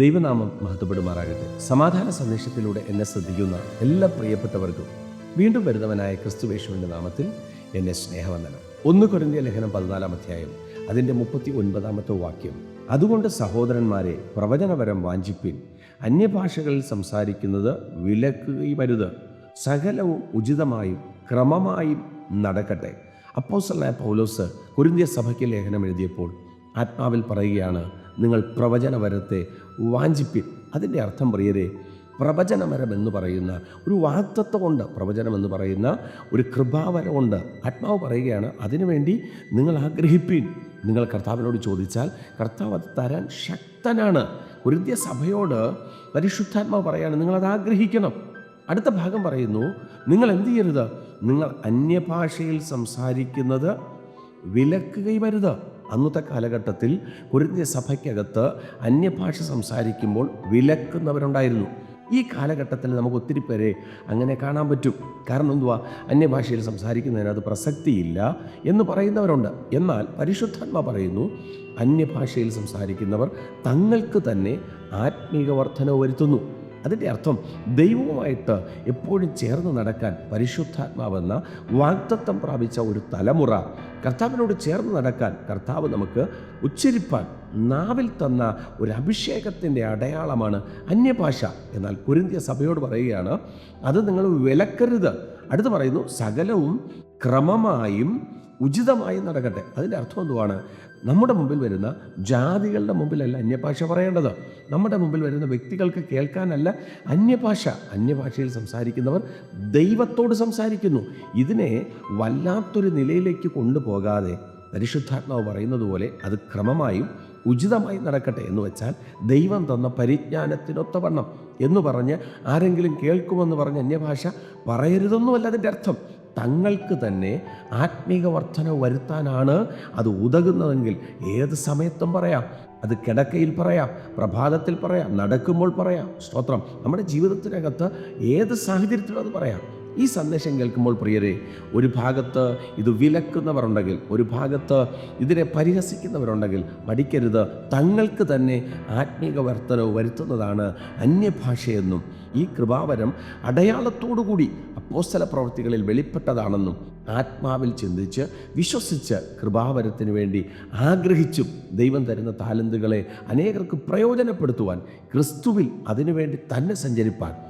ദൈവനാമം മഹത്വപ്പെടുമാറാകട്ടെ. സമാധാന സന്ദേശത്തിലൂടെ എന്നെ ശ്രദ്ധിക്കുന്ന എല്ലാ പ്രിയപ്പെട്ടവർക്കും വീണ്ടും വരുന്നവനായ ക്രിസ്തുവേശുവിന്റെ നാമത്തിൽ എന്നെ സ്നേഹവന്ദനം. ഒന്ന് കുറഞ്ഞ ലേഖനം പതിനാലാം അധ്യായം അതിന്റെ മുപ്പത്തി ഒൻപതാമത്തെ വാക്യം. അതുകൊണ്ട് സഹോദരന്മാരെ പ്രവചനപരം വാഞ്ചിപ്പിൻ. അന്യഭാഷകളിൽ സംസാരിക്കുന്നത് വിലക്കുകയുമരുത് സകലവും ഉചിതമായും ക്രമമായും നടക്കട്ടെ. അപ്പോസലായ പൗലോസ് കുരിന്തിയ സഭയ്ക്ക് ലേഖനം എഴുതിയപ്പോൾ ആത്മാവിൽ പറയുകയാണ് നിങ്ങൾ പ്രവചനവരത്തെ വാഞ്ചിപ്പിൻ. അതിന്റെ അർത്ഥം പ്രിയരെ പ്രവചനമരം എന്ന് പറയുന്ന ഒരു വാക്തത്വമുണ്ട് പ്രവചനം എന്ന് പറയുന്ന ഒരു കൃപാവരമുണ്ട് ആത്മാവ് പറയുകയാണ് അതിനുവേണ്ടി നിങ്ങൾ ആഗ്രഹിപ്പിൻ. നിങ്ങൾ കർത്താവിനോട് ചോദിച്ചാൽ കർത്താവ് അത് തരാൻ ശക്തനാണ്. കുരുദ്യ സഭയോട് പരിശുദ്ധാത്മാവ് പറയാണ് നിങ്ങളത് ആഗ്രഹിക്കണം. അടുത്ത ഭാഗം പറയുന്നു നിങ്ങൾ എന്ത് ചെയ്യരുത്? നിങ്ങൾ അന്യഭാഷയിൽ സംസാരിക്കുന്നത് വിലക്കുകയും വരുത് അന്നത്തെ കാലഘട്ടത്തിൽ കുരുന്തിയ സഭയ്ക്കകത്ത് അന്യഭാഷ സംസാരിക്കുമ്പോൾ വിലക്കുന്നവരുണ്ടായിരുന്നു. ഈ കാലഘട്ടത്തിൽ നമുക്ക് ഒത്തിരി പേരെ അങ്ങനെ കാണാൻ പറ്റും. കാരണം എന്തുവാ? അന്യഭാഷയിൽ സംസാരിക്കുന്നതിന് അത് പ്രസക്തിയില്ല എന്ന് പറയുന്നവരുണ്ട്. എന്നാൽ പരിശുദ്ധാത്മ പറയുന്നു അന്യഭാഷയിൽ സംസാരിക്കുന്നവർ തങ്ങൾക്ക് തന്നെ ആത്മീക വർധനവ് വരുത്തുന്നു. അതിന്റെ അർത്ഥം ദൈവവുമായിട്ട് എപ്പോഴും ചേർന്ന് നടക്കാൻ പരിശുദ്ധാത്മാവെന്ന വാഗ്ദത്തം പ്രാപിച്ച ഒരു തലമുറ കർത്താവിനോട് ചേർന്ന് നടക്കാൻ കർത്താവ് നമുക്ക് ഉച്ചരിപ്പാൻ നാവിൽ തന്ന ഒരു അഭിഷേകത്തിന്റെ അടയാളമാണ് അന്യഭാഷ എന്നാൽ കുരിന്തിയ സഭയോട് പറയുകയാണ് അത് നിങ്ങൾ വിലക്കരുത്. അടുത്ത് പറയുന്നു സകലവും ക്രമമായും ഉചിതമായും നടക്കട്ടെ. അതിന്റെ അർത്ഥം എന്തുവാണ്? നമ്മുടെ മുമ്പിൽ വരുന്ന ജാതികളുടെ മുമ്പിലല്ല അന്യഭാഷ പറയേണ്ടത്. നമ്മുടെ മുമ്പിൽ വരുന്ന വ്യക്തികൾക്ക് കേൾക്കാനല്ല അന്യഭാഷ. അന്യഭാഷയിൽ സംസാരിക്കുന്നവർ ദൈവത്തോട് സംസാരിക്കുന്നു. ഇതിനെ വല്ലാത്തൊരു നിലയിലേക്ക് കൊണ്ടുപോകാതെ പരിശുദ്ധാത്മാവ് പറയുന്നത് പോലെ അത് ക്രമമായും ഉചിതമായി നടക്കട്ടെ എന്ന് വെച്ചാൽ ദൈവം തന്ന പരിജ്ഞാനത്തിനൊത്തവണ്ണം എന്ന് പറഞ്ഞ് ആരെങ്കിലും കേൾക്കുമെന്ന് പറഞ്ഞ് അന്യഭാഷ പറയരുതെന്നുമല്ല അതിന്റെ അർത്ഥം. തങ്ങൾക്ക് തന്നെ ആത്മീക വർധന വരുത്താനാണ് അത് ഉതകുന്നതെങ്കിൽ ഏത് സമയത്തും പറയാം. അത് കിടക്കയിൽ പറയാം പ്രഭാതത്തിൽ പറയാം നടക്കുമ്പോൾ പറയാം. സ്തോത്രം. നമ്മുടെ ജീവിതത്തിനകത്ത് ഏത് സാഹചര്യത്തിലും അത് പറയാം. ഈ സന്ദേശം കേൾക്കുമ്പോൾ പ്രിയരെ ഒരു ഭാഗത്ത് ഇത് വിലക്കുന്നവരുണ്ടെങ്കിൽ ഒരു ഭാഗത്ത് ഇതിനെ പരിഹസിക്കുന്നവരുണ്ടെങ്കിൽ മടിക്കരുത് തങ്ങൾക്ക് തന്നെ ആത്മീക വർത്തനവ് വരുത്തുന്നതാണ് അന്യഭാഷയെന്നും ഈ കൃപാവരം അടയാളത്തോടുകൂടി അപ്പോസ്തല പ്രവൃത്തികളിൽ വെളിപ്പെട്ടതാണെന്നും ആത്മാവിൽ ചിന്തിച്ച് വിശ്വസിച്ച് കൃപാവരത്തിന് വേണ്ടി ആഗ്രഹിച്ചും ദൈവം തരുന്ന താലന്തുകളെ അനേകർക്ക് പ്രയോജനപ്പെടുത്തുവാൻ ക്രിസ്തുവിൽ അതിനുവേണ്ടി തന്നെ സഞ്ചരിപ്പാൻ